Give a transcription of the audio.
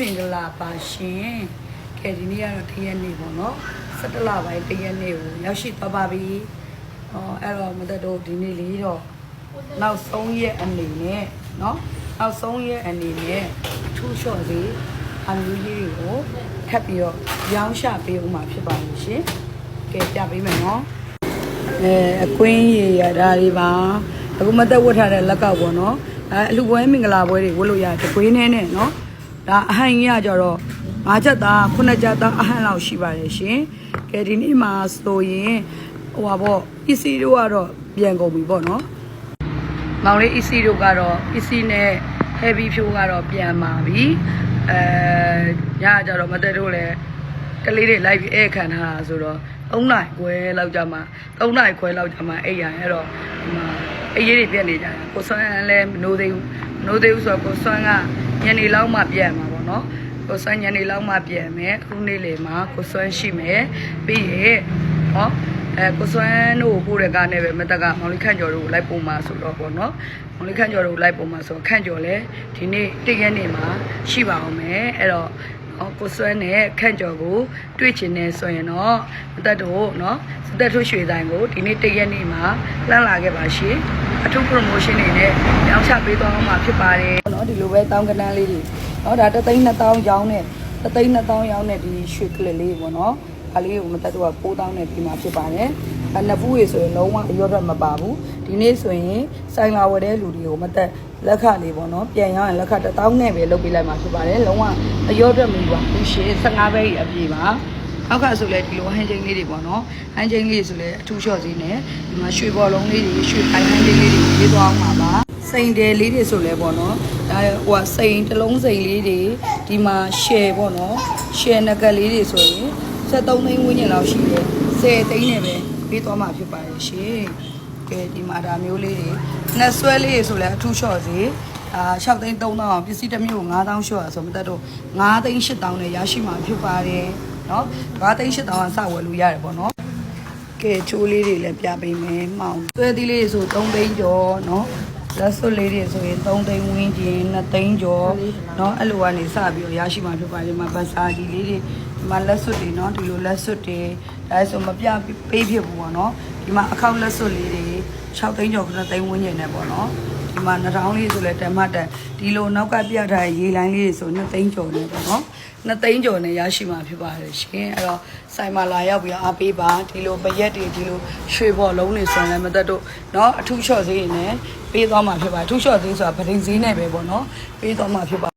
မင်္ဂလာပါရှင်ကဲဒီနေ့ကတော့တရက်နေ့ပေါ့နော်17လပိုင်းတရက်နေ့ကိုရောက်ရှိသွားပါပြီဟောအဲ့တော့မသက်တို့ဒီနေ့လေးတော့နောက်ဆုံးရက်အနေနဲ့နော်နောက်ဆုံးရက်အနေနဲ့ထူးလျှော့လေးအမျိုးကြီးတွေကိုထပ်ပြီးတော့ရောင်းချပေးဦးမှာဖြစ်ပါလို့ရှင်ကဲပြပေးမယ်နော်အဲအကွင်းရေရတာတွေပါအခုမသက်ဝတ်ထားတဲ့လက်ကောက်ပေါ့နော်အဲအလှပွဲမင်္ဂလာပွဲတွေဝတ်လို့ရတယ်ကွေးနေနဲ့နော် ဒါအဟန်ကြီးကကြတော့၅ချက်သား9ချက်သားအဟန်လောက်ရှိပါတယ်ရှင်ကဲဒီနေ့မှာဆိုရင်ဟိုပါပေါ့ပစ္စည်းတို့ကတော့ပြန်ကုန်ပြီပေါ့နော်မောင်လေး EC တို့ကတော့ EC နဲ့ heavy ဖြိုးကတော့ပြန်มาပြီအဲညကကြတော့မသက်တို့လည်းကလေးတွေလိုက်ပြီးအဲ့ခံထားတာဆိုတော့3နိုင်ခွဲလောက်ကြမှာ3နိုင်ခွဲလောက်ကြမှာအဲ့ရအဲ့တော့ဒီမှာအေးရေးတွေပြက်နေကြတယ်ကိုဆွမ်းလည်းမနိုးသေးဘူးမ နိုးသေးဘူးဆိုတော့ကိုဆွမ်းကညနေလောက်မှပြန်မှာပေါ့နော်ကိုဆွမ်းညနေလောက်မှပြန်မယ်အခုနေ့လေမှာကိုဆွမ်းရှိမယ်ပြီးရဲ့ဟောအဲကိုဆွမ်းတို့ကိုပို့တဲ့ကားနဲ့ပဲမတက်ကမောင်လေးခန့်ကျော်တို့ကိုလိုက်ပုံမှာဆိုတော့ပေါ့နော်မောင်လေးခန့်ကျော်တို့ကိုလိုက်ပုံမှာဆိုတော့ခန့်ကျော်လဲဒီနေ့တည့်ရက်နေ့မှာရှိပါအောင်မယ်အဲ့တော့ နော်ကိုဆွဲနဲ့ခန့်ကျော်ကိုတွေ့ချင်နေဆိုရင်တော့အသက်တို့နော်စသက်ထုရွှေဆိုင်ကိုဒီနေ့တရက်နေ့မှာလှမ်းလာခဲ့ပါရှင်အထူး promotion တွေနဲ့ရောင်းချပေးသွားမှာဖြစ်ပါတယ်နော်ဒီလိုပဲတောင်းကနန်းလေးတွေနော်ဒါတသိန်း2000ရောင်းနဲ့တသိန်း2000ရောင်းနဲ့ဒီရွှေကလစ်လေးပေါ့နော်ဒါလေးကိုမသက်တို့က4000နဲ့ပြီးမှာဖြစ်ပါတယ် နဖူးရေဆိုရင်လုံးဝအရော့တော့မပါဘူးဒီနေ့ဆိုရင်ဆိုင်လာဝယ်တဲ့လူတွေကိုမသက်လက်ခလေးပေါ့နော်ပြန်ရောင်းရင်လက်ခ1000နဲ့ပဲလုပ်ပေးလိုက်မှာဖြစ်ပါတယ်လုံးဝအရော့တော့မပြီးပါဘူးရှင်15ဘဲကြီးအပြည့်ပါနောက်ကဆိုလဲဒီလိုဟန်ချင်းလေးတွေပေါ့နော်ဟန်ချင်းလေးဆိုလဲအထူးလျှော့စည်းနဲ့ဒီမှာရွှေဘော်လုံးလေးတွေရွှေပိုင်းဟန်ချင်းလေးတွေရေးသွားအောင်ပါပါစိန်တယ်လေးတွေဆိုလဲပေါ့နော်ဒါဟိုကစိန်တစ်လုံးစိန်လေးတွေဒီမှာ share ပေါ့နော် share နဂတ်လေးတွေဆိုရင်73သိန်းဝန်းကျင်လောက်ရှိတယ်10သိန်းနဲ့ပဲ ပေးသွားမှာဖြစ်ပါတယ်ရှင်ကဲဒီမှာဒါမျိုးလေးတွေနှစ်ဆွဲလေးတွေဆိုလဲအထူးလျှော့စည်းအာ6သိန်း3000အောင်ပစ္စည်းတစ်မျိုးကို9000လျှော့ရဆိုမတတ်တော့9သိန်း8000နဲ့ရရှိမှာဖြစ်ပါတယ်เนาะ9သိန်း8000ကစဝယ်လို့ရတယ်ပေါ့เนาะ ကဲချိုးလေးတွေလည်းပြပေးမယ်မှောင်သွဲသီးလေးတွေဆို3သိန်းကျော်เนาะ လက်စွပ်လေးတွေဆိုရင်3သိန်းဝန်းကျင်2သိန်းကျော်เนาะအဲ့လိုကနေစပြီးတော့ရရှိမှာဖြစ်ပါတယ်ဒီမှာဘတ်စာကြီးလေးတွေဒီမှာလက်စွပ်တွေเนาะဒီလိုလက်စွပ်တွေဒါဆိုမပြပေးဖြစ်ဘူးပေါ့เนาะဒီမှာအခောက်လက်စွပ်လေးတွေ6သိန်းကျော်9သိန်းဝန်းကျင်နဲ့ပေါ့เนาะ ဒီမှာနှထောင်းလေးဆိုလဲတမတ်တက်ဒီလိုနောက်ကပြထားတဲ့ရေလိုင်းလေးတွေဆို2သိန်းကျော်နေပေါ့เนาะ2သိန်းကျော်နဲ့ရရှိမှာဖြစ်ပါတယ်ရှင်အဲ့တော့ဆိုင်မှာလာရောက်ပြီးအားပေးပါဒီလိုပရက်တွေဒီလိုရွှေဘော်လုံးတွေဆိုရင်လည်းမသက်တို့เนาะအထူးလျှော့ဈေးနဲ့ပေးသွားမှာဖြစ်ပါအထူးလျှော့ဈေးဆိုတာဗဒိန်ဈေးနဲ့ပဲပေါ့เนาะပေးသွားမှာဖြစ်ပါ